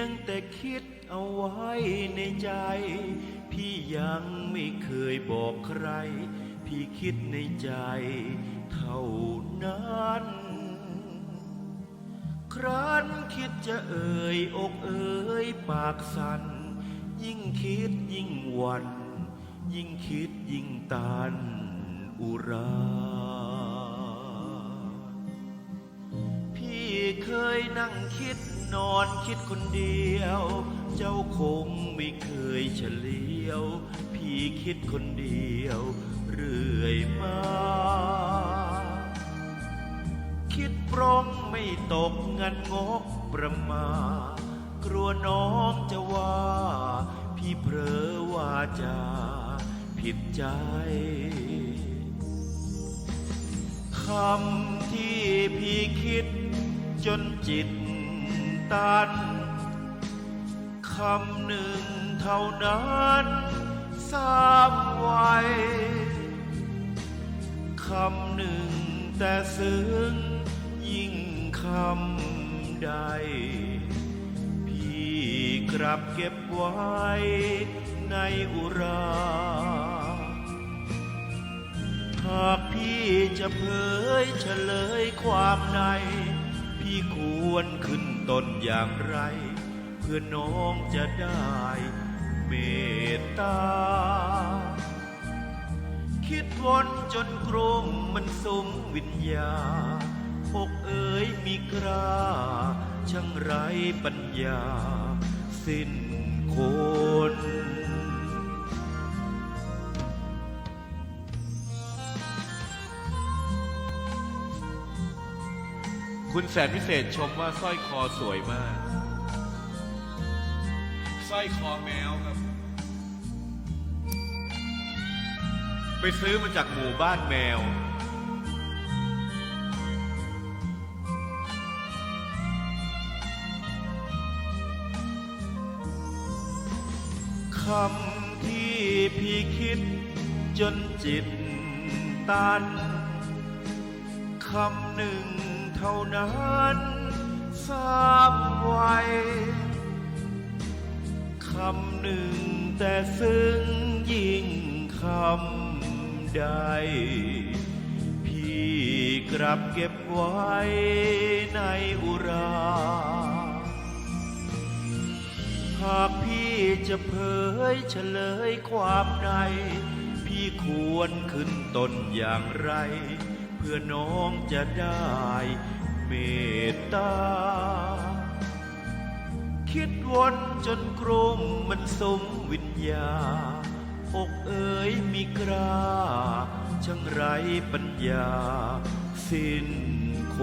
ยงแต่คิดเอาไว้ในใจ พี่ยังไม่เคยบอกใคร พี่คิดในใจเท่านั้น ครั้นคิดจะเอ่ยอกเอ่ยปากสัน่นยิ่งคิดยิ่งหวัน ยิ่งคิดยิ่งตันอุรา เคยนั่งคิดนอนคิดคนเดียว เจ้าคงไม่เคยเฉลียว พี่คิดคนเดียว เรื่อยมา คิดปรงไม่ตกงันงกประมา กลัวน้องจะว่า พี่เพลอว่าจะผิดใจคำที่พี่คิด จนจิตตันคำหนึ่งเท่านั้นสามไว้คำหนึ่งแต่ซึ้งยิ่งคำใด พี่กลับเก็บไว้ในอุรา หากพี่จะเผยเฉลยความใน พี่ควรขึ้นต้นอย่างไร เพื่อน้องจะได้เมตตา คิดวนจนกรุมมันสมวิญญาอกเอ๋ยมีกราช่างไรปัญญา สิ้นคน คุณแสนพิเศษชมว่าสร้อยคอสวยมาก สร้อยคอแมวครับ ไปซื้อมาจากหมู่บ้านแมว คำที่พี่คิดจนจิตตันคำหนึ่ง เท่านั้นสามไว้คำหนึ่งแต่ซึ้งยิ่งคำใด พี่กลับเก็บไว้ในอุรา หากพี่จะเผยเฉลยความใน พี่ควรขึ้นต้นอย่างไร เพื่อน้องจะได้เมตตา คิดวนจนกรุมมันสมวิญญา อกเอ๋ยมีกราช่างไรปัญญา สิ้นค